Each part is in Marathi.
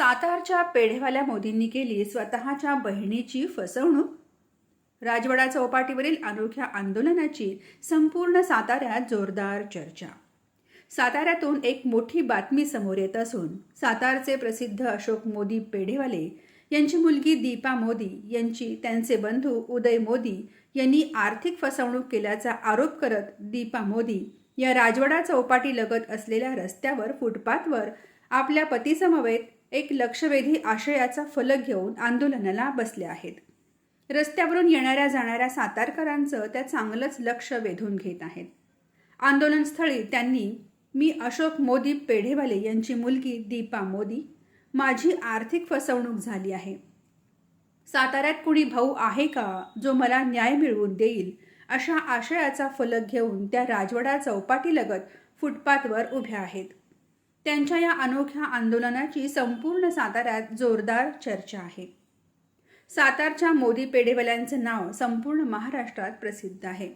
सातारच्या पेढेवाल्या मोदींनी केली स्वतःच्या बहिणीची फसवणूक. राजवाडा चौपाटीवरील अनोख्या आंदोलनाची संपूर्ण साताऱ्यात जोरदार चर्चा. साताऱ्यातून एक मोठी बातमी समोर येत असून सातारचे प्रसिद्ध अशोक मोदी पेढेवाले यांची मुलगी दीपा मोदी यांची त्यांचे बंधू उदय मोदी यांनी आर्थिक फसवणूक केल्याचा आरोप करत दीपा मोदी या राजवाडा चौपाटी लगत असलेल्या रस्त्यावर फुटपाथवर आपल्या पतीसमवेत एक लक्षवेधी आशयाचा फलक घेऊन आंदोलनाला बसले आहेत. रस्त्यावरून येणाऱ्या जाणाऱ्या सातारकरांचं त्या चांगलंच लक्ष वेधून घेत आहेत. आंदोलनस्थळी त्यांनी मी अशोक मोदी पेढेवाले यांची मुलगी दीपा मोदी माझी आर्थिक फसवणूक झाली आहे. साताऱ्यात कुणी भाऊ आहे का जो मला न्याय मिळवून देईल अशा आशयाचा फलक घेऊन त्या राजवाडा चौपाटीलगत फुटपाथवर उभ्या आहेत. त्यांच्या या अनोख्या आंदोलनाची संपूर्ण साताऱ्यात जोरदार चर्चा आहे. सातारच्या मोदी पेढेवाल्यांचं नाव संपूर्ण महाराष्ट्रात प्रसिद्ध आहे.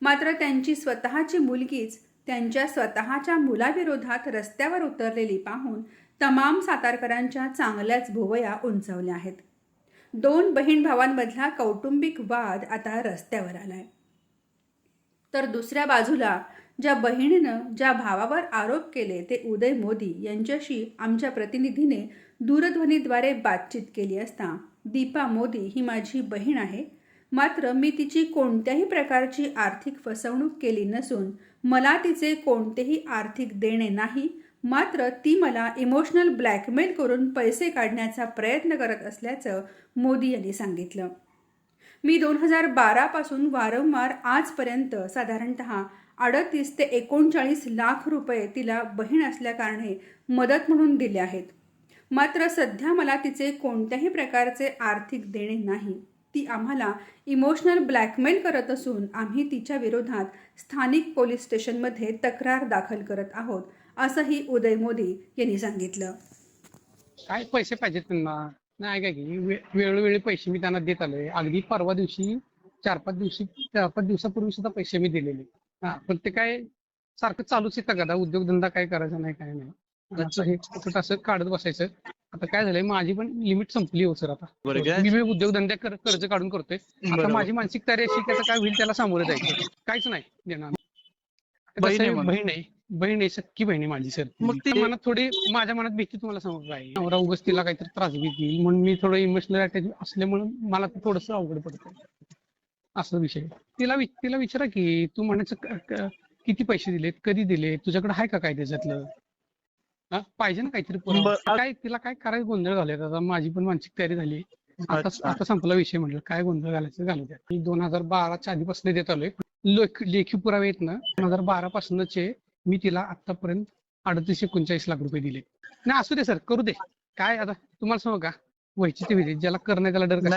मात्र त्यांची स्वतःची मुलगीच त्यांच्या स्वतःच्या मुलाविरोधात रस्त्यावर उतरलेली पाहून तमाम सातारकरांच्या चांगल्याच भुवया उंचावल्या आहेत. दोन बहीण भावांमधला कौटुंबिक वाद आता रस्त्यावर आलाय. तर दुसऱ्या बाजूला ज्या बहिणीनं ज्या भावावर आरोप केले ते उदय मोदी यांच्याशी आमच्या प्रतिनिधीने दूरध्वनीद्वारे बातचीत केली असता दीपा मोदी ही माझी बहीण आहे. मात्र मी तिची कोणत्याही प्रकारची आर्थिक फसवणूक केली नसून मला तिचे कोणतेही आर्थिक देणे नाही मात्र ती मला इमोशनल ब्लॅकमेल करून पैसे काढण्याचा प्रयत्न करत असल्याचं मोदी यांनी सांगितलं. मी दोन हजार बारापासून वारंवार आजपर्यंत साधारणत अडतीस ते एकोणचाळीस लाख रुपये तिला बहीण असल्याकारणे मदत म्हणून दिले आहेत. मात्र सध्या मला तिचे कोणत्याही प्रकारचे आर्थिक देणे नाही. ती आम्हाला इमोशनल ब्लॅकमेल करत असून आम्ही तिच्या विरोधात स्थानिक पोलीस स्टेशनमध्ये तक्रार दाखल करत आहोत असंही उदय मोदी यांनी सांगितलं. काय पैसे पाहिजेत त्यांना? नाही काय की वे- वेळोवेळी पैसे मी त्यांना देत आलोय. अगदी परवा दिवशी चार पाच दिवशी चार पाच दिवसापूर्वी सुद्धा पैसे मी दिलेले. हा पण ते काय सारखं चालूच येतं का उद्योगधंदा काय करायचा नाही काय नाही. हे कुठं असं काढत बसायचं. आता काय झालंय माझी पण लिमिट संपली हो सर आता? मी उद्योगधंद्या कर- कर्ज काढून करतोय. आता. माझी मानसिक तयारी अशी की काय होईल त्याला सामोरं जायचं. काहीच नाही देणार. बहीण आहे आहे. बहीण आहे. बहीण आहे सख्खी बहीण आहे माझी सर. मग ती- मनात थोडी माझ्या मनात भीती तुम्हाला सांगू काय नवरा उगाच तिला काहीतरी त्रास देईल म्हणून मी थोडं इमोशनल अटॅच असल्यामुळे मला थोडस अवघड पडतं असं विषय. तिला तिला विचारा की तू म्हणायचं किती पैसे दिलेत कधी दिले तुझ्याकडे आहे का काय त्याच्यातलं? पाहिजे ना काहीतरी. काय तिला काय करायचं गोंधळ झालाय आता? माझी पण मानसिक तयारी झाली. आता. आता संपला विषय म्हटलं काय गोंधळ घालायचं घालू द्या मी दोन हजार बाराच्या आधीपासून देत आलोय. लेख- पुरावे आहेत ना दोन हजार बारा पासूनचे मी तिला आतापर्यंत अडतीस एकोणचाळीस लाख रुपये दिले नाही असू दे सर करू दे. काय आता तुम्हाला सांगू का? विधी ज्याला करणं त्याला डर कशाला?